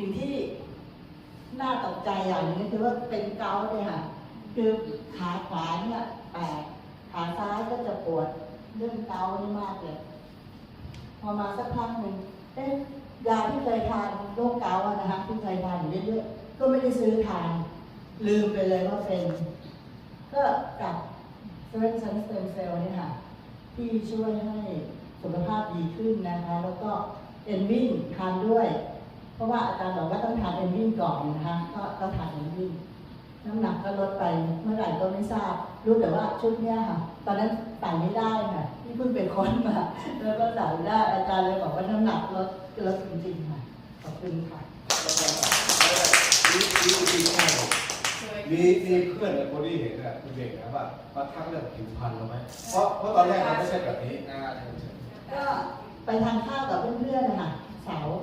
สิ่งที่น่าตกใจอย่างนึงคือว่าเป็นเกาเนี่ยค่ะ คือขาขวาเนี่ยแตกขาซ้ายก็จะปวดเรื่องเกานี่มากเลย พอมาสักพักหนึ่งเอ๊ะยาที่เคยทานโรคเกาต์อะนะคะที่เคยทานอยู่เรื่อยๆก็ไม่ได้ซื้อทาน ลืมไปเลยว่าเป็นก็กับเซเว่นเซนสเตมเซลเนี่ยค่ะ ที่ช่วยให้สุขภาพดีขึ้นนะคะ แล้วก็เอนวิ่งทานด้วย เพราะว่าอาจารย์บอกว่าต้องทานเอนวิ่งก่อนนะคะก็ก็ทานเอนวิ่งน้ำหนักก็ลดไปเมื่อไหร่ก็ไม่ทราบ รู้แต่ว่าชุดเนี้ยค่ะ ตอนนั้นใส่ไม่ได้ค่ะที่เพิ่งไปค้นมาแล้วก็ใส่ได้อาจารย์เลยบอกว่าน้ำหนักลดลดจริงๆค่ะขอบคุณค่ะมีมีมีมีมีเพื่อนหรือคนที่เห็นอะคุณเด็กนะว่ามาทักเรื่องผิวพรรณเราไหมเพราะเพราะตอนแรกมันไม่ใช่แบบนี้นะก็ไปทานข้าวกับเพื่อนๆนะคะ เสาร์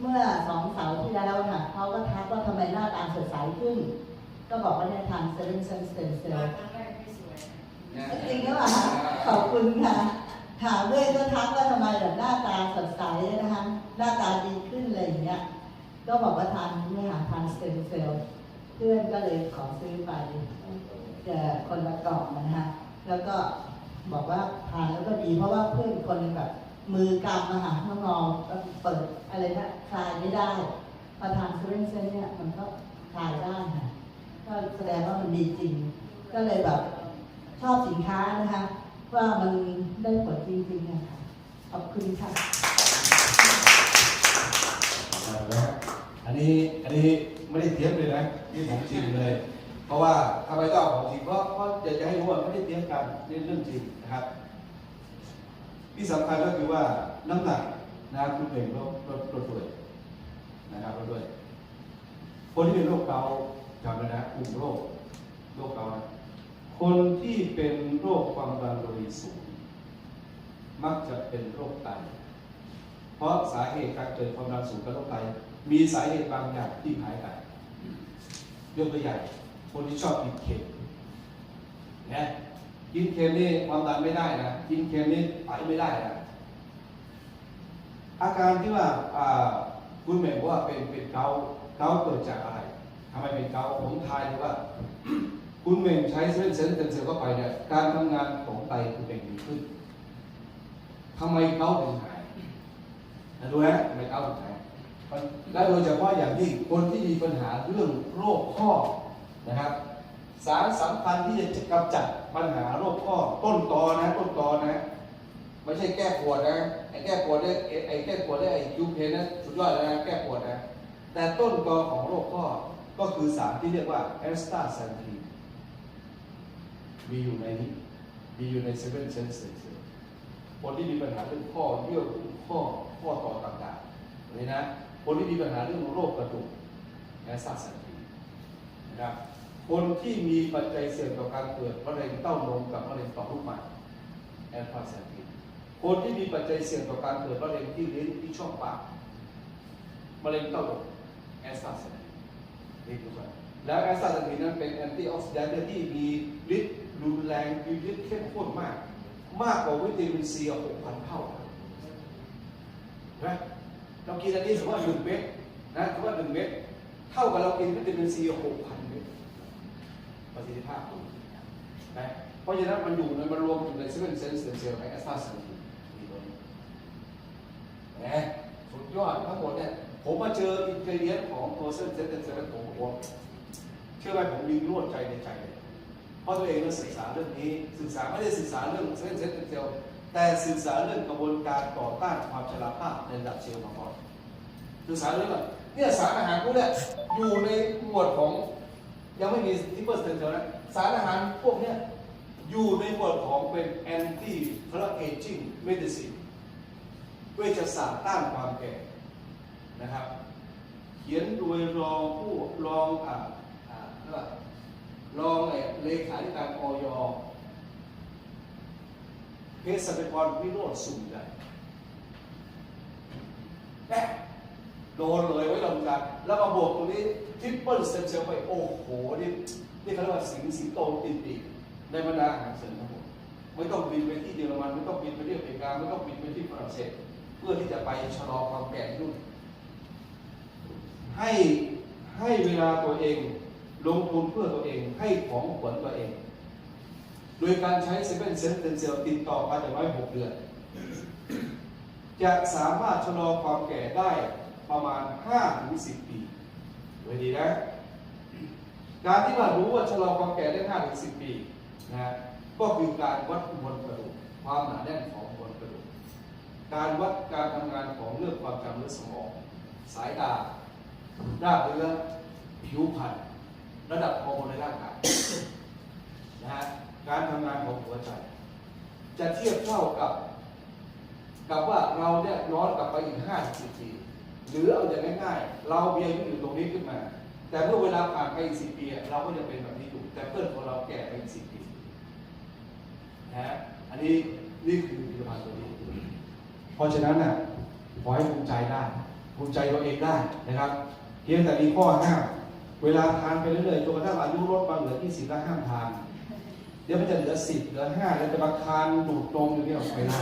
เมื่อสองเสาร์ที่แล้วค่ะเขาก็ทักว่าทำไมหน้าตาสดใสขึ้น ก็บอกว่าเนี่ยทานเซรั่มเซนสเตมเซลล์จริงหรือเปล่าคะขอบคุณค่ะถามด้วยก็ทักว่าทำไมแบบหน้าตาสดใสนะคะหน้าตาดีขึ้นอะไรอย่างเงี้ยก็บอกว่าทานเนี่ยค่ะทานสเตมเซลล์เพื่อนก็เลยขอซื้อไปจะคนละกล่องนะคะแล้วก็บอกว่าทานแล้วก็ดีเพราะว่าเพื่อนอีกคนนึงแบบ มือกำอะค่ะน้องงอก็เปิดอะไรนะคลายไม่ได้พอทานเซูเรนเซนเนี่ยมันก็คลายได้ค่ะก็แสดงว่ามันดีจริง ก็เลยแบบชอบสินค้านะคะ ว่ามันได้ผลจริงๆนะคะขอบคุณค่ะอันนี้อันนี้ไม่ได้เตรียมเลยนะนี่ผมจริงเลย เพราะว่าทำไมต้องเอาของจริงเพราะเพราะอยากจะให้รู้ว่าไม่ได้เตรียมกันนี่เรื่องจริงนะครับ ที่สำคัญก็คือว่าน้ำหนักนะครับคุณเองลดลดลดด้วยนะครับลดด้วยคนที่เป็นโรคเกาต์จำไว้นะกลุ่มโรคโรคเกาต์คนที่เป็นโรคความดันโลหิตสูงมักจะเป็นโรคไต เพราะสาเหตุการเกิดความดันสูงกับโรคไต มีสาเหตุบางอย่างที่หายไปยกตัวอย่างคนที่ชอบกินเค็มนะ กินเค็มนี่ความดันไม่ได้นะกินเค็มนี่ไตไม่ได้นะอาการที่ว่าคุณแม่บอกว่าเป็นเป็นเกาต์เกาต์เกิดจากอะไรทำไมเป็นเกาต์ผมทายเลยว่า คุณเมงใช้เส้นเส้นเต็มเซลล์เข้าไปเนี่ยการทำงานของไตคุณเมงดีขึ้นทำไมเกาต์ถึงหายนะดูนะทำไมเกาต์ถึงหายและโดยเฉพาะอย่างยิ่งคนที่มีปัญหาเรื่องโรคข้อนะครับ สารสำคัญที่จะกำจัดปัญหาโรคข้อต้นตอนะต้นตอนะ ไม่ใช่แก้ปวดนะไอ้แก้ปวดไอ้ไอ้แก้ปวดเนี่ยไอ้ยูเพนนะสุดยอดเลยนะแก้ปวดนะแต่ต้นตอของโรคข้อก็คือสารที่เรียกว่าแอสตาแซนทีนมีอยู่ในนี้มีอยู่ในเซเว่นเซนเซอร์คนที่มีปัญหาเรื่องข้อเยื่อหุ้มข้อข้อต่อต่างๆนี่นะคนที่มีปัญหาเรื่องโรคกระดูกแอสตาแซนทีนนะครับ คนที่มีปัจจัยเสี่ยงต่อการเกิดมะเร็งเต้านมกับมะเร็งต่อมลูกหมากแอสตาแซนทีนคนที่มีปัจจัยเสี่ยงต่อการเกิดมะเร็งที่ลิ้นที่ช่องปากมะเร็งเต้านมแอสตาเซนกานี่คือว่าแล้วแอสตาเซเนกานั้นเป็นแอนตี้ออกซิแดนต์ที่มีฤทธิ์รุนแรงมีฤทธิ์เข้มข้นมาก มากกว่าวิตามินซีหกพันเท่านะเรากินอันนี้สมมติว่าหนึ่งเม็ดนะสมมติว่าหนึ่งเม็ดเท่ากับเรากินวิตามินซีหกพันเม็ด ประสิทธิภาพสูงนะเพราะฉะนั้นมันอยู่ในมันรวมอยู่ในเซเว่นเซนส์เซลล์ในแอสตราเซนกามีตัวนี้แหมสุดยอดทั้งหมดเนี่ยผมมาเจออินเทเลียนของตัวเส้นเส้นเส้นเส้นผมบอกว่าเชื่อไหมผมยิงรวดใจในใจเลยเพราะตัวเองก็ศึกษาเรื่องนี้ศึกษาไม่ได้ศึกษาเรื่องเส้นเส้นเซลล์แต่ศึกษาเรื่องกระบวนการต่อต้านความชราภาพในระดับเซลล์มาก่อนศึกษาเรื่องว่าเนี่ยสารอาหารพวกเนี่ยอยู่ในหมวดของ ยังไม่มีทิปเปอร์เซลล์นะสารอาหารพวกนี้อยู่ในหมวดของเป็นแอนตี้คอลลาเจนเมดิซินเวชศาสตร์ต้านความแก่นะครับ เขียนโดยรองผู้รองอ่าอ่าเรียกว่ารองเอ่อเลขาธิการออยเภสัชกรวิโรธสุ่มใหญ่แป๊ะโดนเลยไว้ลงกัน แล้วมาบวกตรงนี้ทริปเปิลเซนเซลไปโอ้โหนี่นี่เขาเรียกว่าสิงสิงโตติดปีกในบรรดาอาหารเสริมทั้งหมดไม่ต้องบินไปที่เยอรมันไม่ต้องบินไปที่อเมริกาไม่ต้องบินไปที่ฝรั่งเศสเพื่อที่จะไปชะลอความแก่ที่นู่นให้ให้เวลาตัวเองลงทุนเพื่อตัวเองให้ของขวัญตัวเอง โดยการใช้เซเว่นเซนเตนเซลติดต่อมาอย่างน้อยหกเดือน จะสามารถชะลอความแก่ได้ ประมาณ5ถึง10 ปีไว้ดีนะ การที่ว่ารู้ว่าชะลอความแก่ได้5ถึง10 ปีนะก็คือการวัดมวลกระดูกความหนาแน่นของมวลกระดูกการวัดการทำงานของเรื่องความจำและสมอง สายตาด้าเนื้อผิวพรรณระดับฮอร์โมนในร่างกายนะฮะการทำงานของหัวใจ จะเทียบเท่ากับ กับว่าเราเนี่ยย้อนกลับไปอีกห้าสิบปี หรือเอาอย่างง่ายๆ เราเบียอายุอยู่ตรงนี้ขึ้นมา แต่เมื่อเวลาผ่านไปอีกสิบปีเราก็จะเป็นแบบนี้อยู่แต่เพื่อนของเราแก่ไปอีกสิบปีนะฮะอันนี้นี่คือผลิตภัณฑ์ตัวนี้ เพราะฉะนั้นน่ะขอให้ภูมิใจได้ภูมิใจตัวเองได้นะครับเพียงแต่มีข้อห้ามเวลาทานไปเรื่อยๆจนกระทั่งอายุลดมาเหลือ20แล้วห้ามทานเดี๋ยวมันจะเหลือ10เหลือ5แล้วจะมาทานดูดนมอยู่เนี่ยไม่ได้